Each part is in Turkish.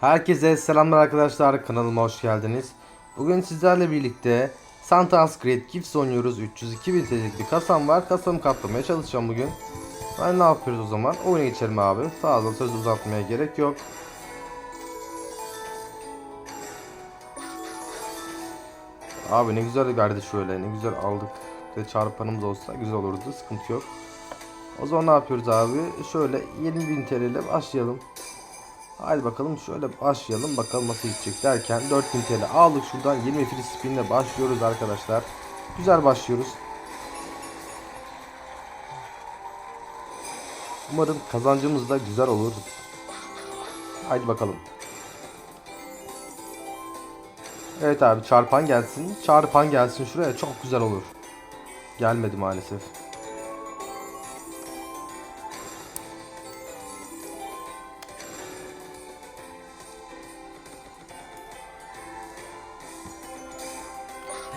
Herkese selamlar arkadaşlar kanalıma hoş geldiniz. Bugün sizlerle birlikte Santa's Great Gifts oynuyoruz. 302 bin TL'lik bir kasam var. Kasamı katlamaya çalışacağım bugün. Ben ne yapıyoruz o zaman? Oyuna geçelim abi. Fazla söz uzatmaya gerek yok. Abi ne güzel verdi şöyle. Ne güzel aldık. Bir de çarpanımız olsa güzel olurdu. Sıkıntı yok. O zaman ne yapıyoruz abi? Şöyle 20.000 TL ile başlayalım. Haydi bakalım şöyle başlayalım bakalım nasıl gidecek derken 4000 TL aldık şuradan 20 free spin ile başlıyoruz arkadaşlar. Güzel başlıyoruz. Umarım kazancımız da güzel olur. Haydi bakalım. Evet abi çarpan gelsin. Çarpan gelsin şuraya çok güzel olur. Gelmedi maalesef.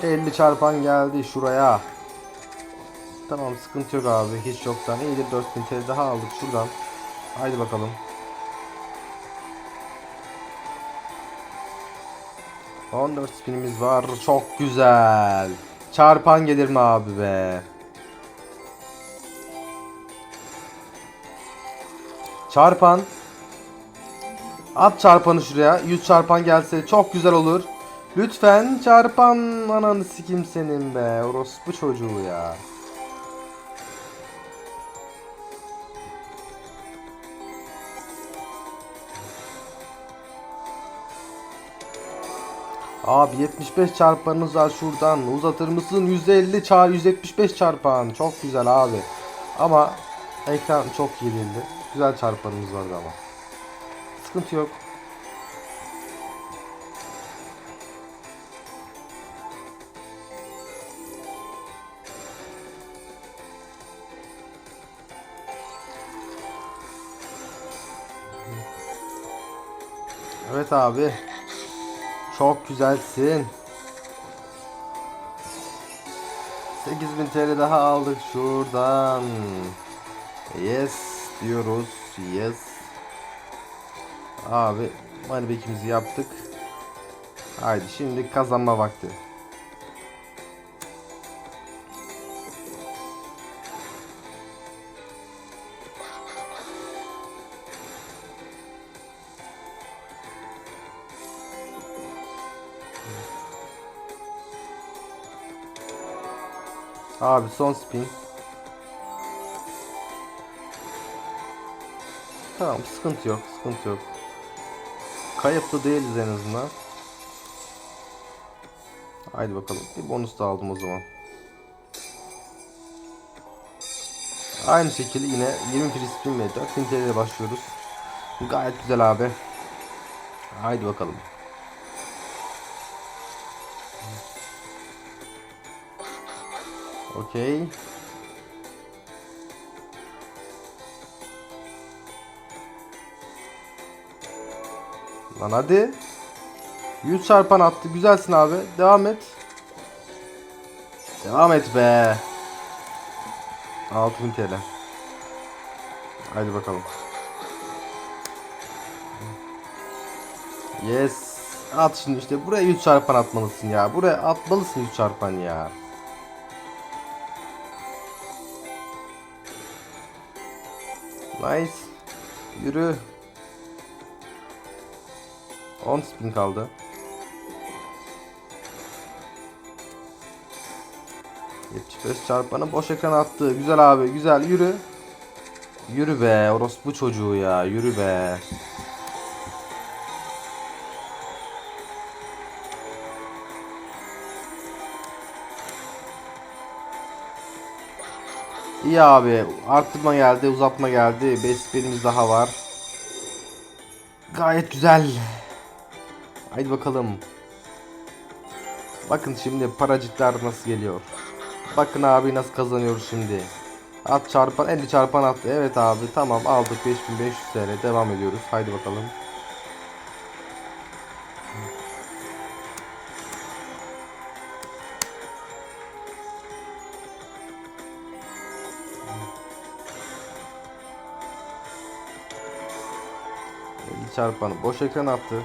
...50 çarpan geldi şuraya. Tamam sıkıntı yok abi. Hiç yoktan iyidir 4000 TL daha aldık şuradan. Haydi bakalım. On dört spinimiz var. Çok güzel. Çarpan gelir mi abi be? Çarpan. At çarpanı şuraya. 100 çarpan gelse çok güzel olur. Lütfen çarpan ananı sikim senin be. Orospu çocuğu ya. Abi 75 çarpanınız var şuradan. Uzatır mısın? 150 çar 175 çarpan. Çok güzel abi. Ama ekran çok yenildi. Güzel çarpanımız vardı ama. Sıkıntı yok. Evet abi. Çok güzelsin. 8000 TL daha aldık şuradan. Yes diyoruz. Yes. Abi manibekimizi yaptık. Haydi şimdi kazanma vakti. Abi son spin. Tamam sıkıntı yok sıkıntı yok. Kayıplı değiliz en azından. Haydi bakalım bir bonus da aldım o zaman. Aynı şekilde yine 20 free spin ve 4000 TL başlıyoruz. Gayet güzel abi. Haydi bakalım. Okey. Lan hadi. 100 çarpan attı. Güzelsin abi. Devam et. Devam et be. 6000 TL. Haydi bakalım. Yes. At şimdi işte buraya 100 çarpan atmalısın ya. Buraya atmalısın 100 çarpan ya. Nice. Yürü. 10 spin kaldı. Yetmiş çarpanı boş ekran attı. Güzel abi güzel yürü. Yürü be orospu çocuğu ya yürü be. İyi abi. Arttırma geldi, uzatma geldi. 5 spinimiz daha var. Gayet güzel. Haydi bakalım. Bakın şimdi paracıklar nasıl geliyor. Bakın abi nasıl kazanıyoruz şimdi. At çarpan 50 çarpan attı. Evet abi tamam aldık 5500 TL. Devam ediyoruz. Haydi bakalım. Çarpanı boş ekran attı.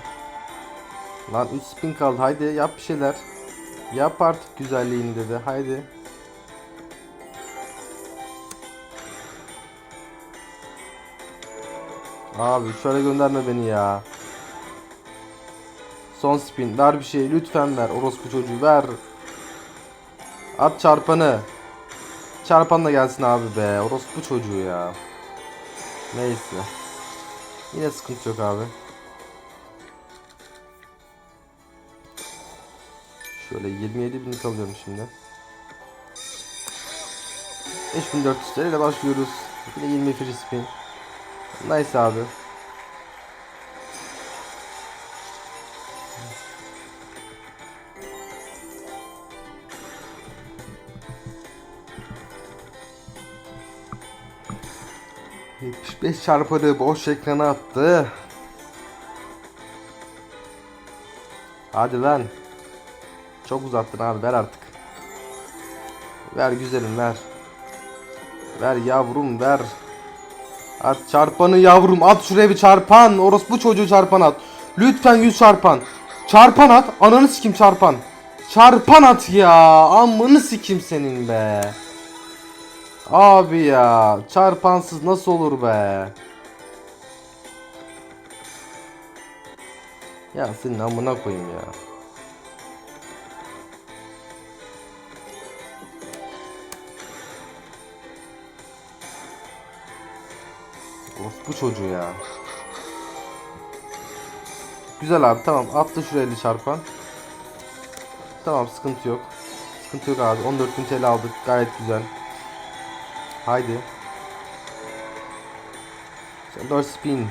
Lan 3 spin kaldı. Haydi yap bir şeyler. Yap artık güzelliğini dedi. Haydi. Abi şöyle gönderme beni ya. Son spin. Ver bir şey. Lütfen ver. Orospu çocuğu ver. At çarpanı. Çarpan da gelsin abi be. Orospu çocuğu ya. Neyse. Yine sıkıntı yok abi. Şöyle 27 bin alıyorum şimdi. 5400 TL ile başlıyoruz. Yine 20 free spin. Nice abi. ...75 çarpıda boş ekrana attı. Hadi lan. Çok uzattın abi ver artık. Ver güzelim ver. Ver yavrum ver. At çarpanı yavrum at şuraya bir çarpan. Orospu çocuğu çarpan at. Lütfen 100 çarpan. Çarpan at. Ananı sikim çarpan. Çarpan at ya. Amını sikim senin be. Abi ya. Çarpansız nasıl olur be. Ya senin amına koyayım ya. Of bu çocuğu ya. Güzel abi tamam attı şuraya 50 çarpan. Tamam sıkıntı yok. Sıkıntı yok abi 14.000 TL aldık gayet güzel. Haydi. Sen 4 spin.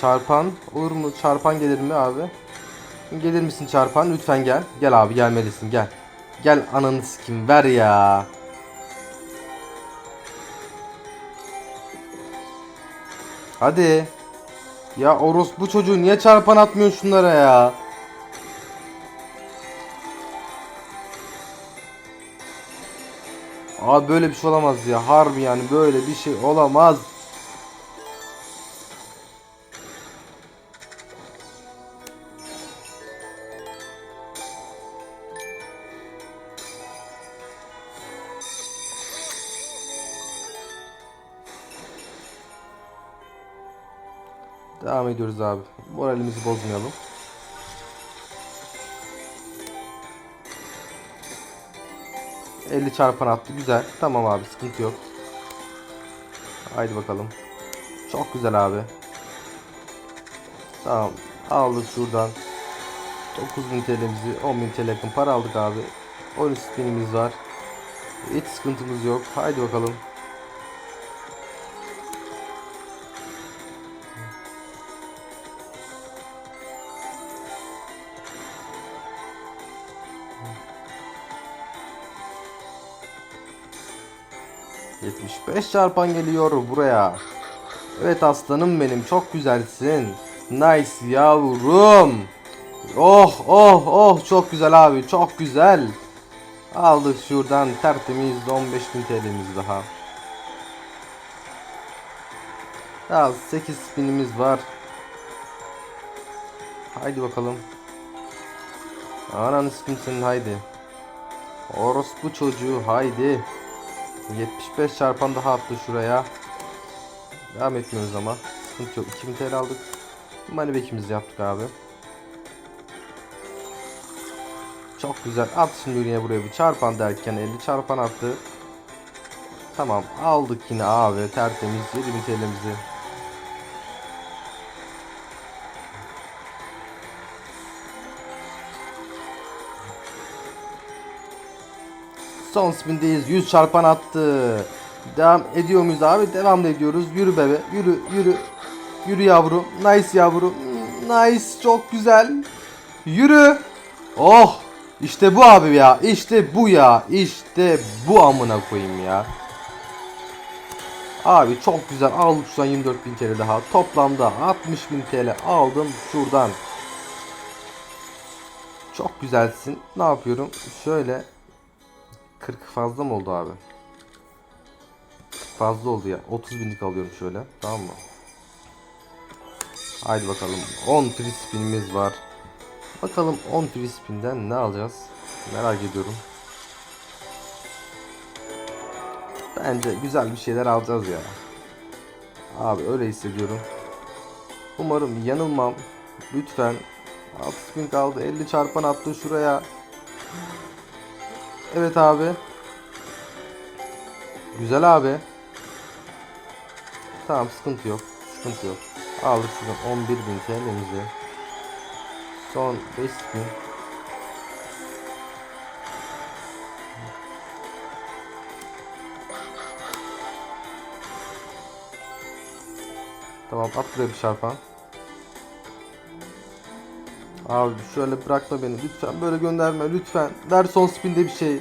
Çarpan olur mu? Çarpan gelir mi abi? Gelir misin çarpan? Lütfen gel. Gel abi gelmelisin gel. Gel ananı sikim ver ya. Hadi. Ya orospu çocuğu niye çarpan atmıyorsun şunlara ya? Abi böyle bir şey olamaz ya. Harbi yani böyle bir şey olamaz. Devam ediyoruz abi. Moralimizi bozmayalım. ...50 çarpan attı. Güzel. Tamam abi. Sıkıntı yok. Haydi bakalım. Çok güzel abi. Tamam. Aldık şuradan. 9000 TL'mizi 10.000 TL yakın para aldık abi. 13 spinimiz var. Hiç sıkıntımız yok. Haydi bakalım. ...75 çarpan geliyor buraya. Evet aslanım benim çok güzelsin. Nice yavrum. Oh oh oh çok güzel abi çok güzel. Aldık şuradan tertemiz 15.000 TL'miz daha. Daha 8 spinimiz var. Haydi bakalım. Ananı sikim senin haydi. Orospu çocuğu haydi. 75 çarpan daha attı şuraya. Devam etmiyoruz ama. Sıkıntı yok. 2000 TL aldık. Money yaptık abi. Çok güzel. At şimdi yine buraya bir çarpan derken 50 çarpan attı. Tamam aldık yine abi tertemiz 7000 TL'mizi. Son spindeyiz. 100 çarpan attı. Devam ediyor muyuz abi? Devam da ediyoruz. Yürü bebe. Yürü yürü. Yürü yavrum. Nice yavrum. Nice. Çok güzel. Yürü. Oh. İşte bu abi ya. İşte bu ya. İşte bu amına koyayım ya. Abi çok güzel aldık şu an 24.000 TL daha. Toplamda 60.000 TL aldım şuradan. Çok güzelsin. Ne yapıyorum? Şöyle 40 fazla mı oldu abi? Fazla oldu ya. 30 binlik alıyorum şöyle. Tamam mı? Haydi bakalım. 10 free spinimiz var. Bakalım 10 free spinden ne alacağız? Merak ediyorum. Bence güzel bir şeyler alacağız ya. Abi öyle hissediyorum. Umarım yanılmam. Lütfen. 60 bin kaldı. 50 çarpan attı şuraya. Evet abi. Güzel abi. Tamam sıkıntı yok. Sıkıntı yok. Aldık şuradan 11 bin TL'mizi. Son 5 bin. Tamam at buraya bir çarpan. Abi şöyle bırakma beni lütfen böyle gönderme lütfen. Ver son spinde bir şey.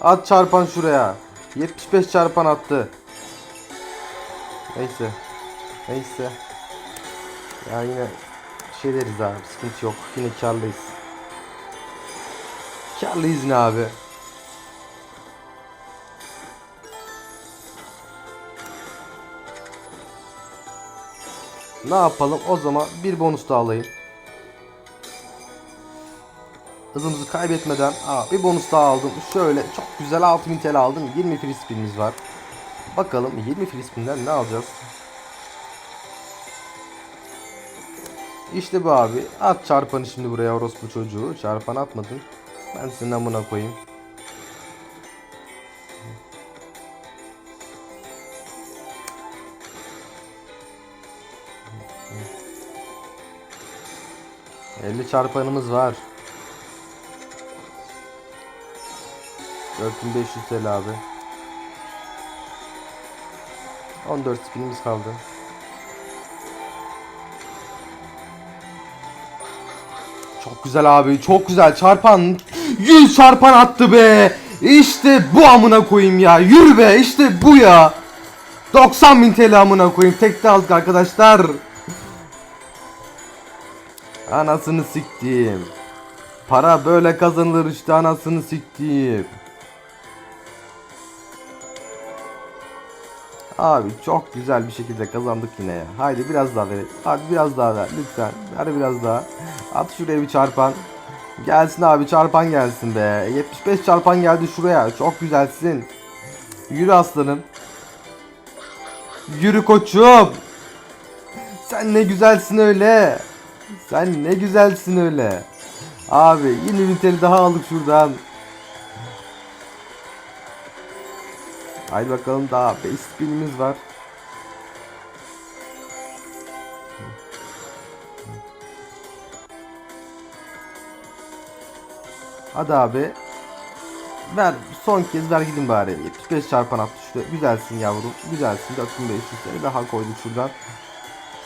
At çarpan şuraya. 75 çarpan attı. Neyse. Neyse. Ya yine şey deriz abi sıkıntı yok. Yine karlıyız. Karlıyız ne abi. Ne yapalım o zaman bir bonus daha alayım. Hızımızı kaybetmeden aa, bir bonus daha aldım. Şöyle çok güzel 6000 TL aldım. 20 free spinimiz var. Bakalım 20 free spinden ne alacağız? İşte bu abi. At çarpanı şimdi buraya orospu çocuğu. Çarpan atmadın. Ben senin amına koyayım. Elli çarpanımız var. 4500 TL abi. 14 spinimiz kaldı. Çok güzel abi. Çok güzel. Çarpan. 100 çarpan attı be. İşte bu amına koyayım ya. Yürü be. İşte bu ya. 90 bin TL amına koyayım. Tekte aldık arkadaşlar. Anasını siktim. Para böyle kazanılır işte anasını siktim. Abi çok güzel bir şekilde kazandık yine ya. Haydi biraz daha ver. Hadi biraz daha ver lütfen. Ver biraz daha. At şuraya bir çarpan. Gelsin abi çarpan gelsin be. 75 çarpan geldi şuraya. Çok güzelsin. Yürü aslanım. Yürü koçum. Sen ne güzelsin öyle. Sen ne güzelsin öyle. Abi bir TL daha aldık şuradan. Haydi bakalım daha 5 spinimiz var. Hadi abi. Ver son kez ver gidin bari. 75 çarpan attı şurada. Güzelsin yavrum. Güzelsin. 4500 TL daha koyduk şuradan.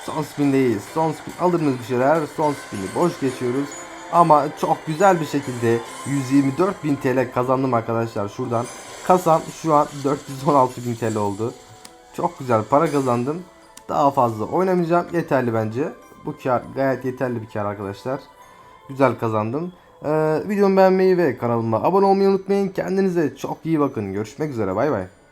Son spindeyiz. Son spin alırız bir şeyler. Son spini boş geçiyoruz. Ama çok güzel bir şekilde 124.000 TL kazandım arkadaşlar şuradan. Kasam şu an 416.000 TL oldu. Çok güzel para kazandım. Daha fazla oynamayacağım. Yeterli bence. Bu kar gayet yeterli bir kar arkadaşlar. Güzel kazandım. Ee, videomu beğenmeyi ve kanalıma abone olmayı unutmayın. Kendinize çok iyi bakın. Görüşmek üzere. Bay bay.